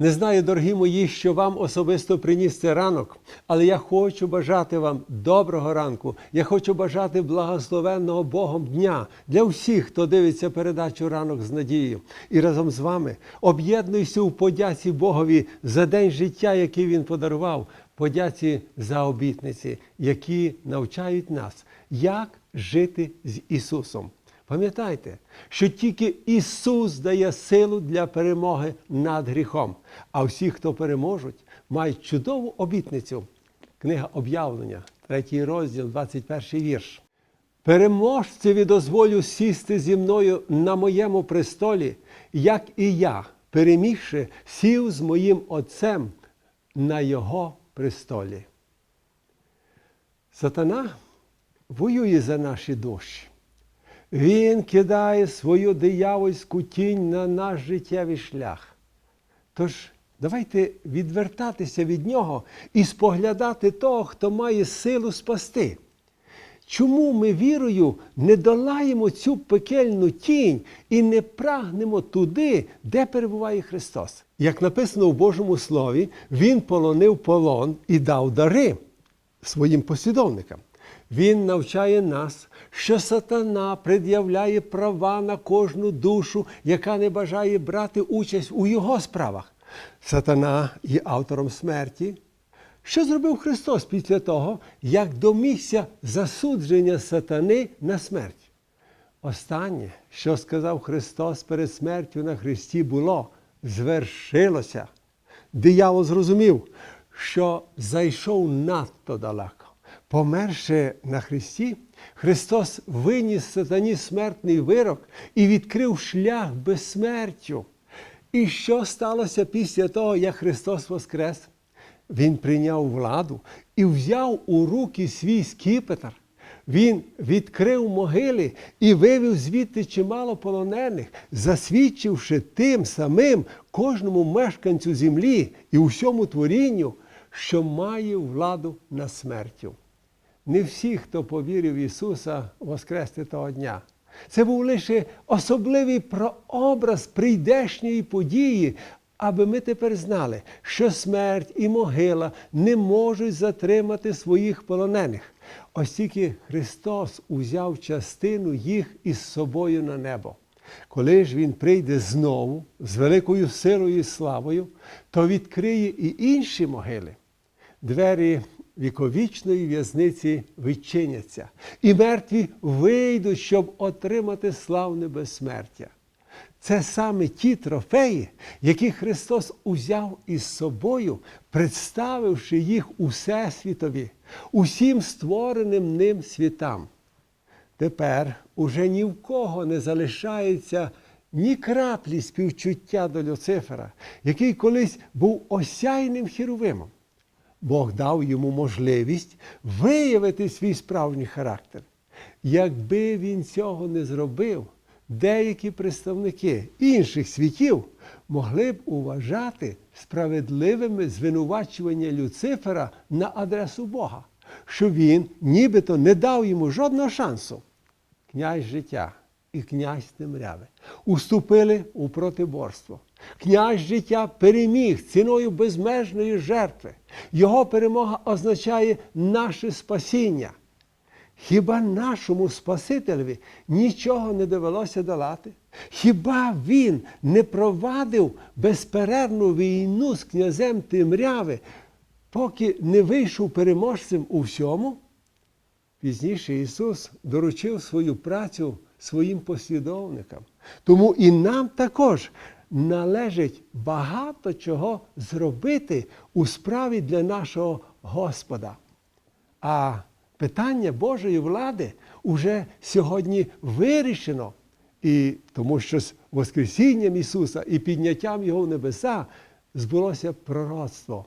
Не знаю, дорогі мої, що вам особисто приніс цей ранок, але я хочу бажати вам доброго ранку. Я хочу бажати благословенного Богом дня для всіх, хто дивиться передачу ранок з надією. І разом з вами об'єднуюся у подяці Богові за день життя, який Він подарував, подяці за обітниці, які навчають нас, як жити з Ісусом. Пам'ятайте, що тільки Ісус дає силу для перемоги над гріхом, а всі, хто переможуть, мають чудову обітницю. Книга об'явлення, 3 розділ, 21 вірш. Переможцеві дозволю сісти зі мною на моєму престолі, як і я, перемігши, сів з моїм Отцем на його престолі. Сатана воює за наші душі. Він кидає свою диявольську тінь на наш життєвий шлях. Тож давайте відвертатися від нього і споглядати того, хто має силу спасти. Чому ми вірою не долаємо цю пекельну тінь і не прагнемо туди, де перебуває Христос? Як написано у Божому Слові, Він полонив полон і дав дари своїм послідовникам. Він навчає нас, що сатана пред'являє права на кожну душу, яка не бажає брати участь у його справах. Сатана є автором смерті. Що зробив Христос після того, як домігся засудження сатани на смерть? Останнє, що сказав Христос перед смертю на Христі, було звершилося. Диявол зрозумів, що зайшов надто далеко. Померши на Христі, Христос виніс сатані смертний вирок і відкрив шлях безсмертю. І що сталося після того, як Христос воскрес? Він прийняв владу і взяв у руки свій скіпетр. Він відкрив могили і вивів звідти чимало полонених, засвідчивши тим самим кожному мешканцю землі і усьому творінню, що має владу над смертю. Не всі, хто повірив Ісуса, воскрести того дня. Це був лише особливий прообраз прийдешньої події, аби ми тепер знали, що смерть і могила не можуть затримати своїх полонених. Ось тільки Христос узяв частину їх із собою на небо. Коли ж Він прийде знову з великою силою і славою, то відкриє і інші могили. Двері віковічної в'язниці відчиняться, і мертві вийдуть, щоб отримати славне безсмертя. Це саме ті трофеї, які Христос узяв із собою, представивши їх усесвітові, усім створеним ним світам. Тепер уже ні в кого не залишається ні краплі співчуття до Люцифера, який колись був осяйним хіровимом. Бог дав йому можливість виявити свій справжній характер. Якби він цього не зробив, деякі представники інших світів могли б уважати справедливими звинувачування Люцифера на адресу Бога, що він нібито не дав йому жодного шансу. Князь життя і князь темряви уступили у протиборство. Князь життя переміг ціною безмежної жертви. Його перемога означає наше спасіння. Хіба нашому Спасителеві нічого не довелося долати? Хіба він не провадив безперервну війну з князем Темряви, поки не вийшов переможцем у всьому? Пізніше Ісус доручив свою працю своїм послідовникам. Тому і нам також належить багато чого зробити у справі для нашого Господа. А питання Божої влади уже сьогодні вирішено. І тому що з Воскресінням Ісуса і підняттям Його в небеса збулося пророцтво.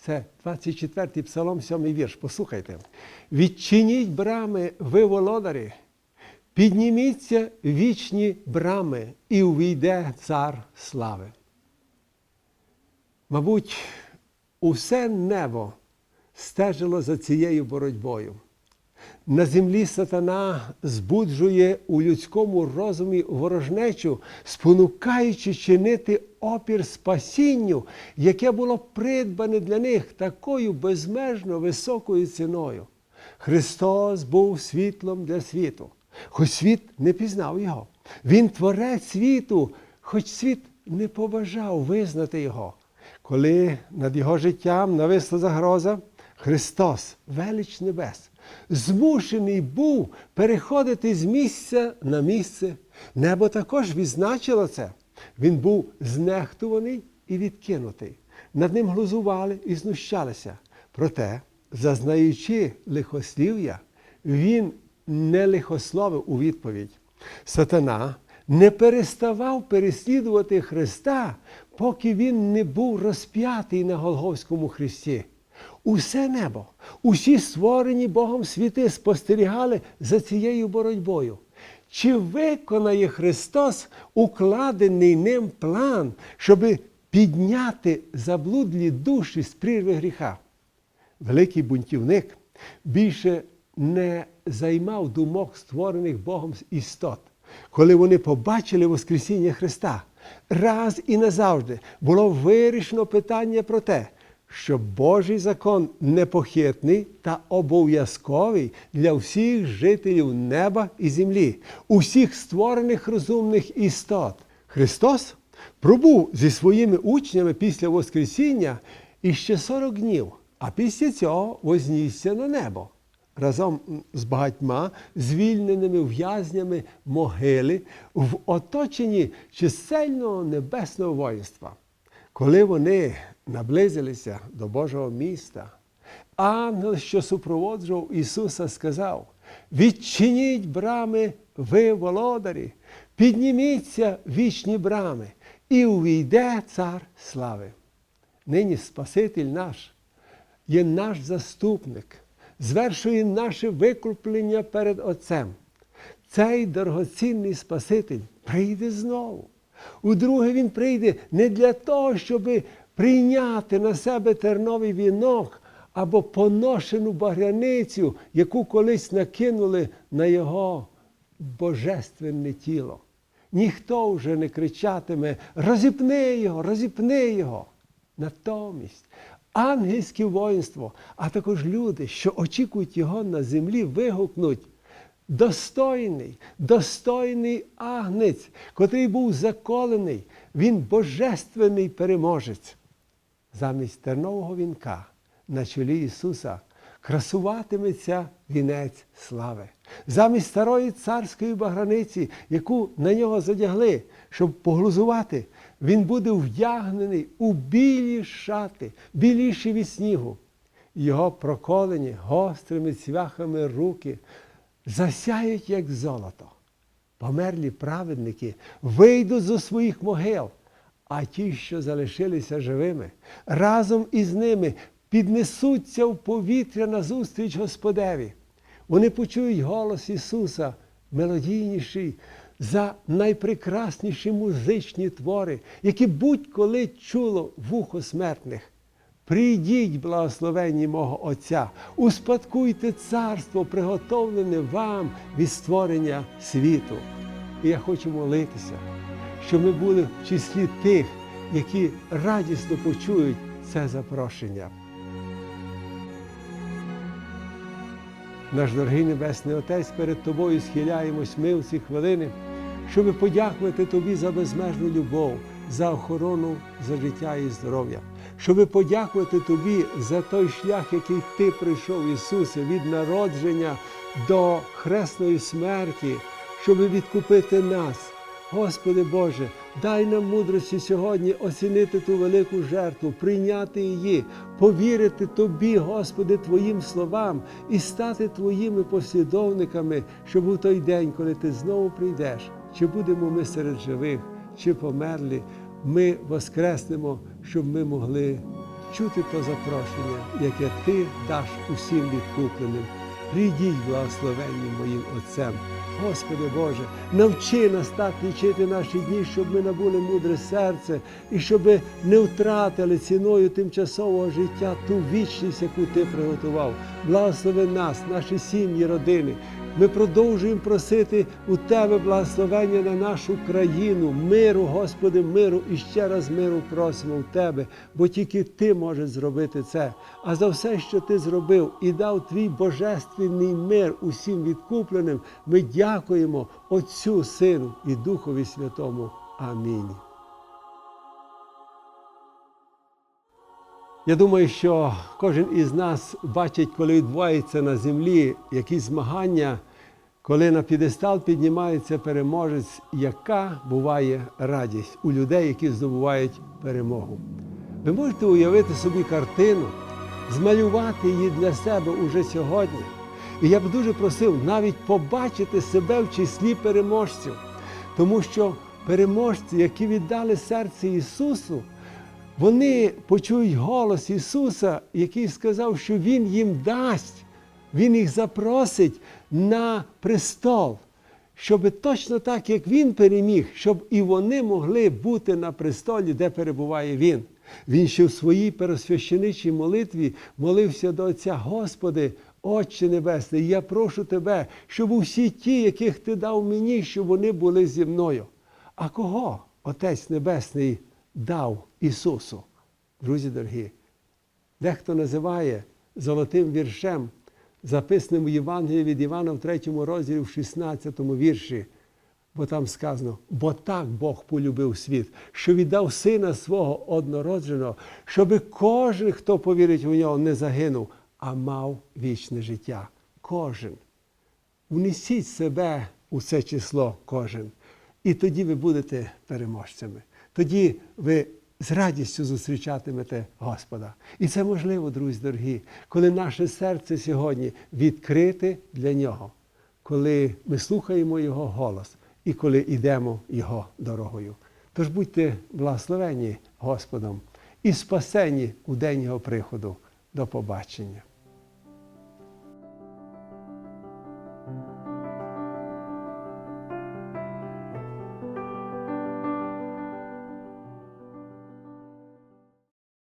Це 24-й псалом, 7 вірш. Послухайте. Відчиніть брами, ви володарі, підніміться вічні брами, і увійде цар слави. Мабуть, усе небо стежило за цією боротьбою. На землі сатана збуджує у людському розумі ворожнечу, спонукаючи чинити опір спасінню, яке було придбане для них такою безмежно високою ціною. Христос був світлом для світу, хоч світ не пізнав його. Він творець світу, хоч світ не побажав визнати його. Коли над його життям нависла загроза, Христос, велич небес, змушений був переходити з місця на місце. Небо також відзначило це. Він був знехтуваний і відкинутий. Над ним глузували і знущалися. Проте, зазнаючи лихослів'я, він не лихословив у відповідь. Сатана не переставав переслідувати Христа, поки він не був розп'ятий на Голговському хресті. Усе небо, усі створені Богом світи спостерігали за цією боротьбою. Чи виконає Христос укладений ним план, щоб підняти заблудлі душі з прірви гріха? Великий бунтівник більше не займав думок створених Богом істот. Коли вони побачили Воскресіння Христа, раз і назавжди було вирішено питання про те, що Божий закон непохитний та обов'язковий для всіх жителів неба і землі, усіх створених розумних істот. Христос пробув зі своїми учнями після Воскресіння іще 40 днів, а після цього вознісся на небо. Разом з багатьма звільненими в'язнями могили в оточенні чисельного небесного воїнства. Коли вони наблизилися до Божого міста, ангел, що супроводжував Ісуса, сказав: Відчиніть брами, ви, володарі, підніміться вічні брами, і увійде цар слави. Нині Спаситель наш є наш заступник, звершує наше викуплення перед Отцем. Цей дорогоцінний Спаситель прийде знову. Удруге, він прийде не для того, щоб прийняти на себе терновий вінок або поношену багряницю, яку колись накинули на його божественне тіло. Ніхто вже не кричатиме розіпни його, розіпни його. Натомість ангельське воїнство, а також люди, що очікують його на землі, вигукнуть. Достойний, достойний агнець, котрий був заколений, він божественний переможець. Замість тернового вінка на чолі Ісуса красуватиметься вінець слави. Замість старої царської баграниці, яку на нього задягли, щоб поглузувати, він буде вдягнений у білі шати, біліші від снігу. Його проколені гострими цвяхами руки засяють, як золото. Померлі праведники вийдуть зо своїх могил, а ті, що залишилися живими, разом із ними піднесуться в повітря назустріч Господеві. Вони почують голос Ісуса, мелодійніший за найпрекрасніші музичні твори, які будь-коли чуло вухо смертних. Прийдіть, благословенні мого Отця, успадкуйте царство, приготовлене вам від створення світу. І я хочу молитися, щоб ми були в числі тих, які радісно почують це запрошення. Наш дорогий Небесний Отець, перед Тобою схиляємось ми в ці хвилини, щоб подякувати Тобі за безмежну любов, за охорону, за життя і здоров'я, щоб подякувати Тобі за той шлях, який Ти прийшов, Ісусе, від народження до хресної смерті, щоб відкупити нас. Господи Боже, дай нам мудрості сьогодні оцінити ту велику жертву, прийняти її, повірити Тобі, Господи, Твоїм словам і стати Твоїми послідовниками, щоб у той день, коли Ти знову прийдеш, чи будемо ми серед живих, чи померлі, ми воскреснемо, щоб ми могли чути то запрошення, яке Ти даш усім відкупленим. Прийдіть, благословенні моїм Отцем. Господи Боже, навчи нас так лічити наші дні, щоб ми набули мудре серце і щоб не втратили ціною тимчасового життя ту вічність, яку Ти приготував. Благослови нас, наші сім'ї, родини. Ми продовжуємо просити у Тебе благословення на нашу країну, миру, Господи, миру і ще раз миру просимо в Тебе, бо тільки Ти можеш зробити це. А за все, що Ти зробив і дав Твій божественний мир усім відкупленим, ми дякуємо Отцю, Сину і Духові Святому. Амінь. Я думаю, що кожен із нас бачить, коли відбуваються на землі якісь змагання, коли на підестал піднімається переможець, яка буває радість у людей, які здобувають перемогу. Ви можете уявити собі картину, змалювати її для себе уже сьогодні. І я б дуже просив навіть побачити себе в числі переможців, тому що переможці, які віддали серце Ісусу, вони почують голос Ісуса, який сказав, що Він їм дасть, Він їх запросить на престол, щоб точно так, як Він переміг, щоб і вони могли бути на престолі, де перебуває Він. Він ще в своїй пересвященичій молитві молився до Отця, Господи, Отче Небесний, я прошу Тебе, щоб усі ті, яких Ти дав мені, щоб вони були зі мною. А кого Отець Небесний дав Ісусу? Друзі дорогі, дехто називає золотим віршем, записаним у Євангелії від Івана в 3 розділі, в 16 вірші. Бо там сказано, бо так Бог полюбив світ, що віддав сина свого однородженого, щоби кожен, хто повірить у нього, не загинув, а мав вічне життя. Кожен. Внесіть себе у це число кожен. І тоді ви будете переможцями. Тоді ви з радістю зустрічатимете Господа. І це можливо, друзі дорогі, коли наше серце сьогодні відкрите для Нього, коли ми слухаємо Його голос і коли йдемо Його дорогою. Тож будьте благословені Господом і спасені у день Його приходу. До побачення.